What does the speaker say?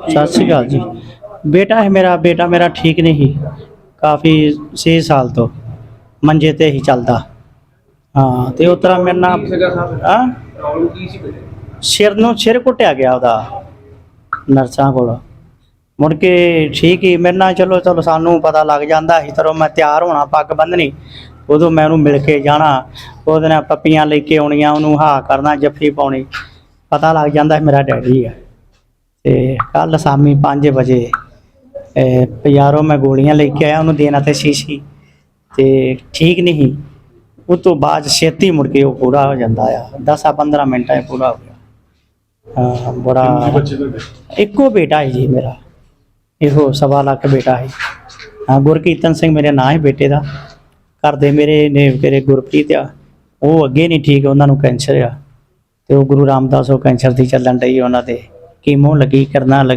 ਸਤਿ ਸ਼੍ਰੀ ਅਕਾਲ ਜੀ। ਬੇਟਾ ਹੈ ਮੇਰਾ ਬੇਟਾ ਮੇਰਾ ਠੀਕ ਨਹੀਂ ਸੀ। ਕਾਫੀ 6 ਸਾਲ ਤੋਂ ਮੰਜੇ ਤੇ ਹੀ ਚੱਲਦਾ। ਹਾਂ ਤੇ ਉਸ ਤਰ੍ਹਾਂ ਮੇਰੇ ਨਾਲ ਹਾਂ? ਸਿਰ ਨੂੰ ਸਿਰ ਕੁੱਟਿਆ ਗਿਆ ਉਹਦਾ ਨਰਸਾਂ ਕੋਲ। ਮੁੜ ਕੇ ਠੀਕ ਹੀ ਮੇਰੇ ਨਾਲ ਚਲੋ ਚਲੋ ਸਾਨੂੰ ਪਤਾ ਲੱਗ ਜਾਂਦਾ ਸੀ ਤਰੋ ਮੈਂ ਤਿਆਰ ਹੋਣਾ ਪੱਗ ਬੰਨਣੀ ਉਦੋਂ ਮੈਂ ਉਹਨੂੰ ਮਿਲ ਕੇ ਜਾਣਾ। ਉਹਦੇ ਨਾਲ ਪੱਪੀਆਂ ਲੈ ਕੇ ਆਉਣੀਆਂ ਉਹਨੂੰ ਹਾ ਕਰਨਾ ਜੱਫੀ ਪਾਉਣੀ। ਪਤਾ ਲੱਗ ਜਾਂਦਾ ਸੀ ਮੇਰਾ ਡੈਡੀ ਆ। ਤੇ ਕੱਲ ਸ਼ਾਮੀ 5 ਵਜੇ ਬਾਜ਼ਾਰੋਂ ਮੈਂ ਗੋਲੀਆਂ ਲੈ ਕੇ ਆਇਆ ਉਹਨੂੰ ਦੇਣਾ ਤੇ ਸ਼ੀਸ਼ੀ ਤੇ ਠੀਕ ਨਹੀਂ ਉਹ ਤੋਂ ਬਾਅਦ ਛੇਤੀ ਮੁੜ ਕੇ ਉਹ ਪੂਰਾ ਹੋ ਜਾਂਦਾ ਆ। 10 15 ਮਿੰਟਾਂ 'ਚ ਪੂਰਾ ਹੋ ਗਿਆ। ਹਾਂ ਬੜਾ ਇੱਕੋ ਬੇਟਾ ਹੈ ਜੀ ਮੇਰਾ। ਇਹੋ ਸਵਾ ਲੱਖ ਬੇਟਾ ਹੈ ਹਾਂ ਗੁਰਕੀਰਤਨ ਸਿੰਘ ਮੇਰੇ ਨਾਂ ਹੈ ਬੇਟੇ ਦਾ। ਘਰ ਦੇ ਮੇਰੇ ਨੇ ਮੇਰੇ ਗੁਰਪ੍ਰੀਤ ਆ। ਉਹ ਅੱਗੇ ਨਹੀਂ ਠੀਕ ਉਹਨਾਂ ਨੂੰ ਕੈਂਸਰ ਆ। ਤੇ ਉਹ ਗੁਰੂ ਰਾਮਦਾਸ ਉਹ ਕੈਂਸਰ ਦੀ ਚੱਲਣ ਡਈ ਉਹਨਾਂ ਦੇ। ਕੀਮੋ ਲੱਗੀ ਕਰਨਾ ਲੱਗੀ